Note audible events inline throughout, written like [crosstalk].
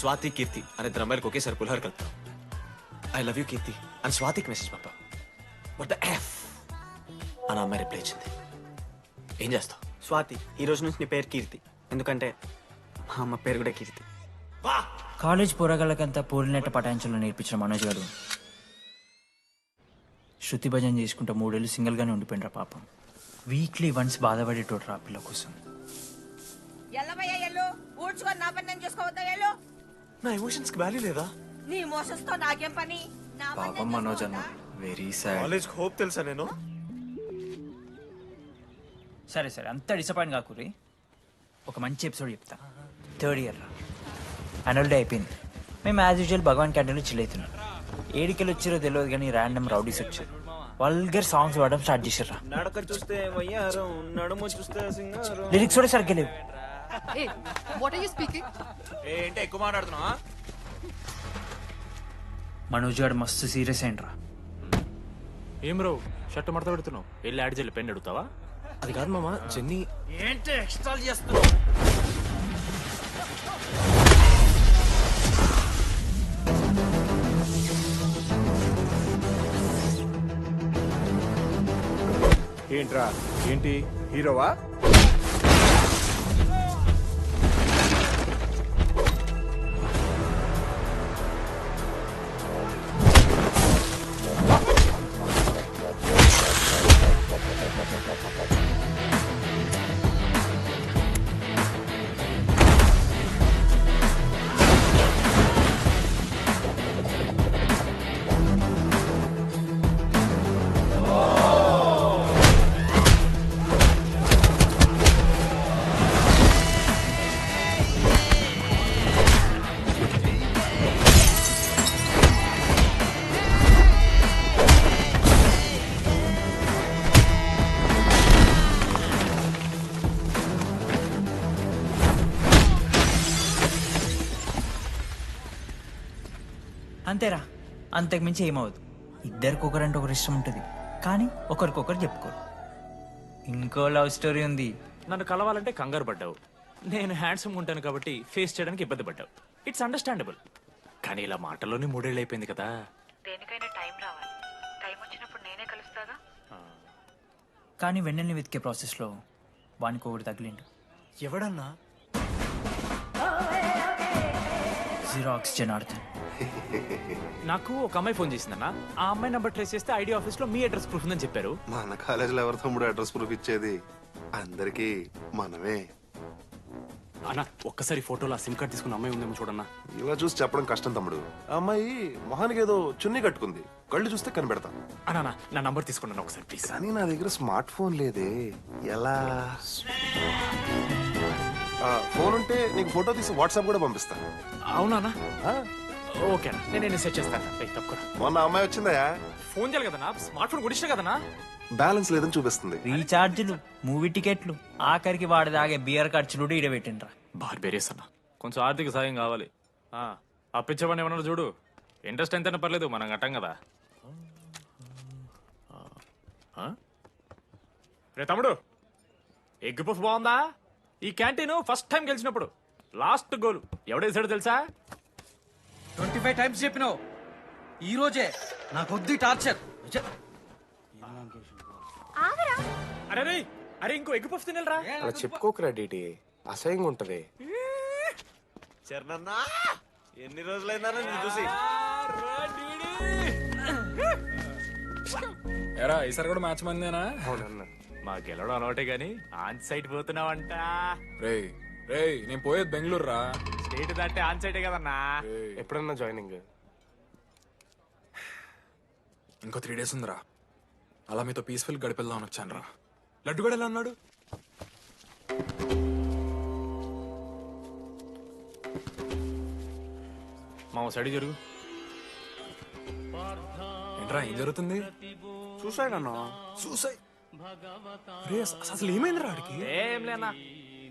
స్వాతి కీర్తి అనే ఇద్దరు అమ్మాయిలకు ఒకేసారి పులిహోర కలుపుతావు ఐ లవ్ యూ కీర్తి. అని స్వాతికి మెసేజ్ పంపావు బట్ ద ఎఫ్ అని అమ్మాయి రిప్లై ఇచ్చింది. ఏం చేస్తావు? స్వాతి ఈ రోజు నుంచి నీ పేరు కీర్తి. ఎందుకంటే మా అమ్మ పేరు కూడా కీర్తి. కాలేజ్ పోరగాళ్ళకంతా పూరినట్ట పటాయించలో నేర్పించిన మనోజ్ గారు. శృతి భజన చేసుకుంటా మూడేళ్ళు సింగిల్గానే ఉండిపోయినరా పాపం. వీక్లీ వన్స్ బాధపడేటోడు రా పిల్ల కోసం. ఎల్లవయ్యా ఎల్లు. ఊడ్చుకొని నా పని నేను చూసుకోవద్దా ఎల్లు నా ఎమోషన్స్కి వాల్యూ లేదా? నీ మోసస్తో నాకేం పని? నా పాపం మనోజ్ అన్న? వెరీ సాడ్ కాలేజ్ హోప్ తెలుసా నేను? సరే సరే. అంత డిసప్పాయింట్ కాకూరి ఒక మంచి ఎపిసోడ్ చెప్తా. థర్డ్ ఇయర్ రా. యాన్యువల్ డే అయిపోయింది. మేము యాజ్ యూజువల్ భగవాన్ క్యాంటీన్లో చిల్ అవుతున్నాం. ఏడికెళ్ళి వచ్చారో తెలియదు కానీ ర్యాండమ్ రౌడీస్ వచ్చారు. వల్గర్ సాంగ్స్ పాడడం స్టార్ట్ చేశారు నడక చూస్తే వయ్యారం నడుము చూస్తే సింగారం. లిరిక్స్ కూడా సరిగ్గా లేవు. What are you speaking? ఏంటి ఎక్కువ మాట్లాడుతున్నావా? మనోజ్ గారు మస్తు సీరియస్ అయిండ్రా ఏం రో షర్ట్ మడత పెడుతున్నావు? వెళ్ళి యాడ్ చేయాలి పెన్ అడుగుతావా? అది కాదు మామ జెన్నీ. ఏంటి ఎక్స్ట్రా చేస్తున్నావు? ఏంట్రా ఏంటి హీరోవా? అంతేరా. అంతకుమించి ఏమవదు ఇద్దరికి ఒకరంటే ఒకరు ఇష్టం ఉంటుంది. కానీ ఒకరికొకరు చెప్పుకోరు. ఇంకో లవ్ స్టోరీ ఉంది. నన్ను కలవాలంటే కంగారు పడ్డావు. నేను హ్యాండ్సమ్ ఉంటాను కాబట్టి ఫేస్ చేయడానికి ఇబ్బంది పడ్డావు. ఇట్స్ అండర్స్టాండబుల్ కానీ ఇలా మాటల్లోనే మూడేళ్ళు అయిపోయింది కదా. దేనికైనా టైం రావాలి. టైం వచ్చినప్పుడు నేనే కలుస్తాగా? కానీ వెన్నెల్ని వెతికే ప్రాసెస్లో వానికి ఒకటి తగిలిండు. ఎవడన్నా? జిరాక్స్ జనార్దన్. [laughs] నాకు ఒక అమ్మాయి ఫోన్ చేసిందన్న ఆ అమ్మాయి నెంబర్ ట్రేస్ చేస్తే ఐడి ఆఫీస్లో మీ అడ్రస్ ప్రూఫ్ ఉందని చెప్పారు. మన కాలేజీలో ఎవరి తమ్ముడు అడ్రస్ ప్రూఫ్ ఇచ్చేది? అందరికీ మనమే. అన్న ఒక్కసారి ఫోటోలో సిమ్ కార్డ్ తీసుకున్న అమ్మాయి ఉందేమో చూడన్నా. ఇలా చూసి చెప్పడం కష్టం తమ్ముడు. ఆ అమ్మాయి మొహానికి ఏదో చున్నీ కట్టుకుంది. కళ్ళు చూస్తే కనిపెడతా అన్న నా నంబర్ తీసుకున్నాను ఒకసారి ప్లీజ్ కానీ నా దగ్గర స్మార్ట్ ఫోన్ లేదే. ఎలా? ఆ, ఫోన్ ఉంటే నీకు ఫోటో తీసి వాట్సాప్ కూడా పంపిస్తా. అవునా ఆ, ఓకే అన్న. నేను నేను సెట్ చేస్తాను ఏయ్, తప్పుకోరా మొన్న అమ్మాయి వచ్చిందయా ఫోన్ చేయాలి కదన్నా స్మార్ట్ ఫోన్ కొడిస్తా కదన్నా బ్యాలెన్స్ లేదని చూపిస్తుంది. రీఛార్జ్లు మూవీ టికెట్లు ఆఖరికి వాడి దాగే బియర్ ఖర్చులు కూడా ఈడబెట్టిండ్రా. బార్బేరియస్ అన్న. కొంచెం ఆర్థిక సాయం కావాలి. ఆ, అప్పించమని ఏమన్నా చూడు? ఇంట్రెస్ట్ ఎంతైనా పర్లేదు మనం కట్టం కదా. ఆ? రే తమ్ముడు ఎగ్ పఫ్ బాగుందా? ఈ క్యాంటీన్ ఫస్ట్ టైం గెలిచినప్పుడు లాస్ట్ గోల్. ఎవడేసాడో తెలుసా? ట్వంటీ ఫైవ్ టైమ్స్ చెప్పినావు. ఈ రోజే నాకు వద్దు టార్చర్ అరే రే అరే ఇంకో ఎగ్ పఫ్ తినరా? అలా చెప్పుకోకరా డీటీ. అసహ్యంగా ఉంటది. చరణన్నా ఎన్ని రోజులైందా నేను చూసి? ఎరా ఈసారి కూడా మ్యాచ్ మందేనా? అవునన్న. మా గెలవడం అలవాటే గాని ఆన్ సైట్ పోతున్నావంట. రే రే నేను పోయేది బెంగళూరు రా స్టేట్ దాటే ఆన్ సైటే కదన్నా. ఎప్పుడన్నా జాయినింగ్. ఇంకో త్రీ డేస్ ఉందిరా. అలా మీతో పీస్ఫుల్ గడిపెళ్దామని వచ్చాను రా లడ్డు కూడా ఎలా అన్నాడు మా సైడ్ జరుగు. ఏంట్రా ఏం జరుగుతుంది? చూసాయి నన్ను. చూసాయి అసలు ఏమైందిరా ఆడికి? ఏం లేనా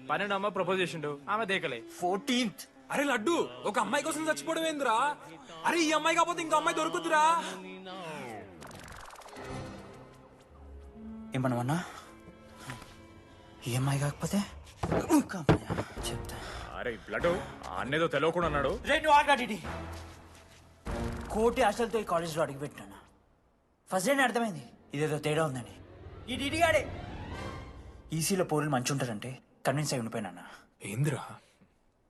పన్నెండు అమ్మ ప్రపోజ్ చేసిండు. ఆమె దేకలే. ఫోర్టీన్త్. అరే లడ్డు ఒక అమ్మాయి కోసం చచ్చిపోవడం ఏందిరా? అరే ఈ అమ్మాయి కాకపోతే ఇంకో అమ్మాయి దొరుకుతురా ఏమన్నా ఈఎంఐ కాకపోతే ఇంకా అమ్మాయా? చెప్తా. అరే బ్లడ్ అన్నేదో తెలియకుండా అన్నాడు. రెండు కోటి ఆశలతో ఈ కాలేజ్లో అడుగుపెట్టినాను ఫస్ట్ డే అర్థమైంది. ఇదేదో తేడా ఉందని. ఈ ఈసీలో పౌరులు మంచి ఉంటారంటే కన్విన్స్ అయి ఉండిపోయినా ఏందిరా?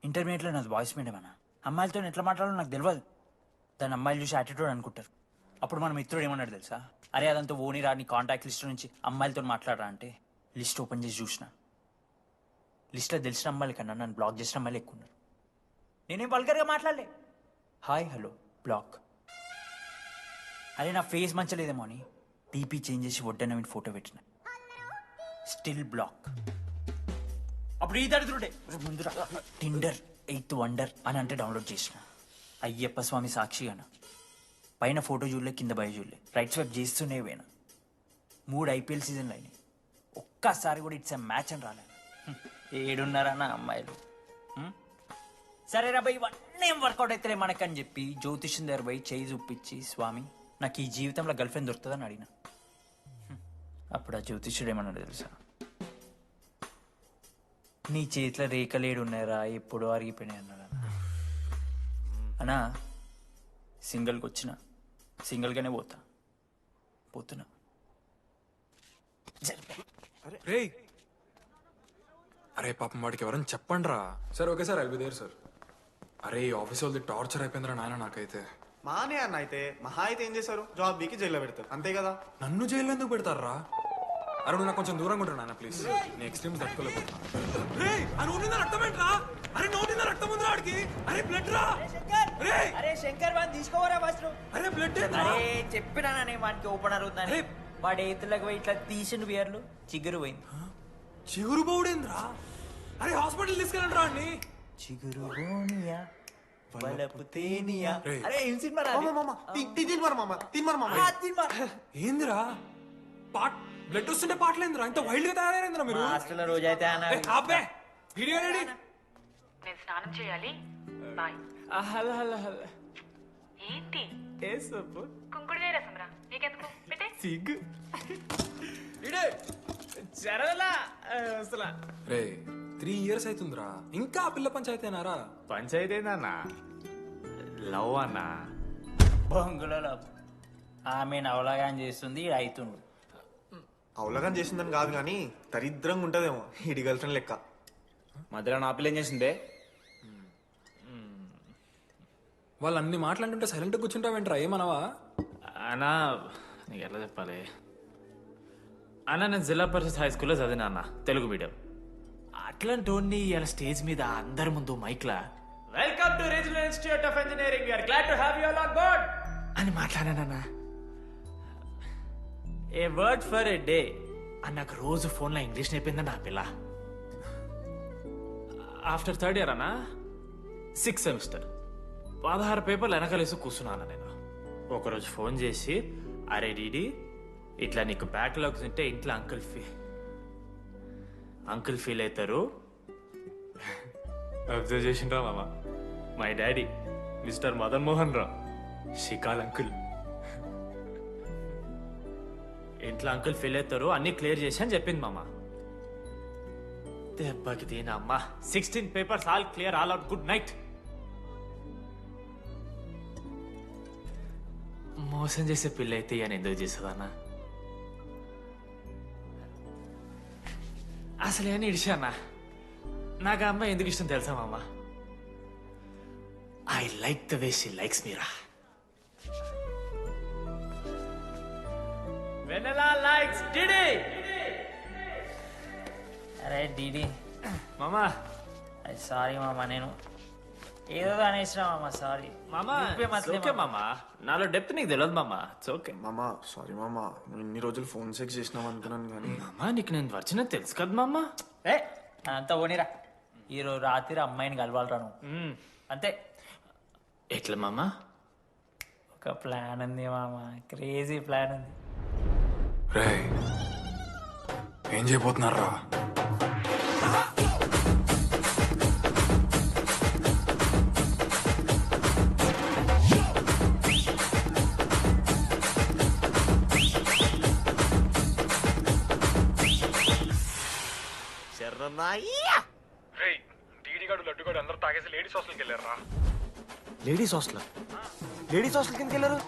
ఇంటర్మీడియట్లో నాది వాయిస్ మీడియం అన్న. అమ్మాయిలతో ఎట్లా మాట్లాడాలో నాకు తెలియదు దాని అమ్మాయిలు చూసి యాటిట్యూడ్ అనుకుంటారు. అప్పుడు మన మిత్రుడు ఏమన్నాడు తెలుసా? అరే అదంతా ఓని రాని కాంటాక్ట్ లిస్ట్ నుంచి అమ్మాయిలతో మాట్లాడరా అంటే లిస్ట్ ఓపెన్ చేసి చూసిన. లిస్ట్లో తెలిసిన అమ్మాయిల కన్నా నన్ను బ్లాక్ చేసిన అమ్మాయిలు ఎక్కువ ఉన్నారు. నేనేం వల్గర్గా మాట్లాడలే. హాయ్ హలో బ్లాక్ అరే నా ఫేస్ మంచలేదేమో అని డీపీ చేంజ్ చేసి వడ్డన ఫోటో పెట్టిన. స్టిల్ బ్లాక్ అప్పుడు ఈ దరిద్రుడే ముందు టిండర్ ఎయిత్ వండర్ అని అంటే డౌన్లోడ్ చేసిన. అయ్యప్ప స్వామి సాక్షిగాను పైన ఫోటో చూడలే కింద బయ చూడలే. రైట్ స్వైప్ చేస్తూనే పోయినా. మూడు ఐపీఎల్ సీజన్లు అయినాయి. ఒక్కసారి కూడా ఇట్స్ మ్యాచ్ అని రాలేదు హ్మ్. ఏడున్నారా అమ్మాయిలు? సరే రా ఇవన్నీ ఏం వర్కౌట్ అవుతాయి మనకని చెప్పి జ్యోతిష్యం దగ్గర పోయి చేయి చూపించి స్వామి నాకు ఈ జీవితంలో గర్ల్ ఫ్రెండ్ దొరుకుతుందని అడిగిన. అప్పుడు ఆ జ్యోతిష్యుడు ఏమన్నాడు తెలుసా? నీ చేతిలో రేఖలేడు ఉన్నాయరా ఎప్పుడో అరిగిపోయినాయి అన్నాడు అన్న. అన్నా సింగిల్కి వచ్చిన సింగిల్గానే పోతా. పోతున్నా. రే అరే పాపం వాడికి ఎవరైనా చెప్పండి రా sir okay sir I'll be there sir. అరే ఈ ఆఫీస్ వాళ్ళది టార్చర్ అయిపోయిందిరా నాయన నాకైతే. మానే అన్న అయితే మహా అయితే ఏం చేశారు? జాబ్ బీకి జైల్లో పెడతారు అంతే కదా? నన్ను జైల్లో ఎందుకు పెడతారా? అరే నువ్వు నాకు కొంచెం దూరంగా ఉంటాను నాన్న ప్లీజ్ నేను ఎక్స్ట్రీమ్స్ తట్టుకోలేకపోతున్నా. రే నోటి మీద రక్తం ఏంట్రా? అరే నోటి మీద రక్తం ఉందిరా వాడికి అరే బ్లడ్ రా. రే అరే శంకర్ వాడిని తీసుకోవరా ఫస్ట్ అరే బ్లడ్ అరే చెప్పినా నేను వాడికి ఓపెనర్ అవుతుందని వాడి ఎత్తులకు పోయి ఇట్లా తీసిన బియర్లు చిగురు పోయింది. చిగురు బౌడేంద్రా అరే హాస్పిటల్ తీసుకెళ్ళండి రా అండి చిగురు బోనియా సినిమా. ఏందిరా? పాట్ బ్లడ్ వస్తుంటే పాటలేందిరా ఇంత వైల్డ్గా తయారైందిరా మీరు? మా హాస్టల్లో రోజైతే అన్న ఏ, ఆపే. Video ready. నేను స్నానం చేయాలి. బాయ్. Hello hello hello. ఏంటి? ఏ సబ్బు? కుంకుడుగా రసం రా. నీకెందుకు? పెట్టే. సిగ్గు. ఇడే జరగలా. అసలు. రే త్రీ ఇయర్స్ అవుతుందిరా ఇంకా ఆ పిల్ల పంచాయతీనారా పంచాయతీ ఏందన్న లవ్ అన్నా? బొంగులో లవ్. ఆమె నవలగాని చేస్తుంది ఈడు అవుతుండు అవలగాని చేసిందని కాదు కానీ దరిద్రంగా ఉంటదేమో ఇడి గర్ల్ ఫ్రెండ్ లెక్క. మధ్యలో నా పిల్ల ఏం చేసిందే? వాళ్ళు అన్ని మాట్లాడుతుంటే సైలెంట్ కూర్చుంటావేంట్రా? ఏమనవా? అన్నా నీకు ఎట్లా చెప్పాలి? అన్న నేను జిల్లా పరిషత్ హై స్కూల్లో చదివినా అన్న తెలుగు మీడియం. అట్లాంటి ఇలా స్టేజ్ మీద అందరి ముందు మైక్లా welcome to regional institute of engineering we're glad to have you on board అని మాట్లాడానన్నా. A word for a day. అని నాకు రోజు ఫోన్లో ఇంగ్లీష్ నేర్పింది నా పిల్ల. ఆఫ్టర్ థర్డ్ ఇయర్ అన్నా? Six semester. పదహారు పేపర్లు వెనకాలేసి కూర్చున్నాను నేను. ఒకరోజు ఫోన్ చేసి అరే డీడీ ఇట్లా నీకు బ్యాక్లాగ్స్ ఉంటే ఇంట్లో అంకుల్ ఫీ అంకుల్ ఫీల్ అవుతారు అబ్జర్వ్ చేసిండ్రా మామ. My daddy mister Madan Mohan Rao షికాల్ uncle ఇంట్లో అంకుల్ ఫీల్ అవుతారు అన్ని క్లియర్ చేసి అని చెప్పింది మామ. దెబ్బకి దీని sixteen papers all clear all out good night మోసం చేసే పిల్ల అయితే అని ఎందుకు చేసేదన్నా అసలు ఏమని ఇడిచానా? నాకు అమ్మ అమ్మాయి ఎందుకు ఇష్టం తెలుసా మామ? I like the way she likes Meera vanilla likes DD అరే డీడీ మామా. సారీ మామ నేను ఏదో అనేసిన మామ సారీ మామా ఓకే మామా. నాలో డెప్త్ నీకు తెలియదు మామా. ఇట్స్ ఓకే మామ సారీ మామ. నువ్వు ఇన్ని రోజులు ఫోన్ సెక్స్ చేసినావు అనుకున్నాను కానీ మామా నీకు నేను వచ్చిన తెలుసు కదా మామా. ఏ అంతా పోనీరా ఈరోజు రాత్రి అమ్మాయిని కలవాలరా నువ్వు. అంతే. ఎట్లా మామా? ఒక ప్లాన్ ఉంది మామ. క్రేజీ ప్లాన్ ఉంది. రే ఏం చేయబోతున్నారా? గాడు లడ్డు గాడు అందరూ తాగేసి లేడీస్ హాస్టల్కి వెళ్ళారా? Ladies hostel? లేడీస్ హాస్టల్ కిందకి వెళ్ళారు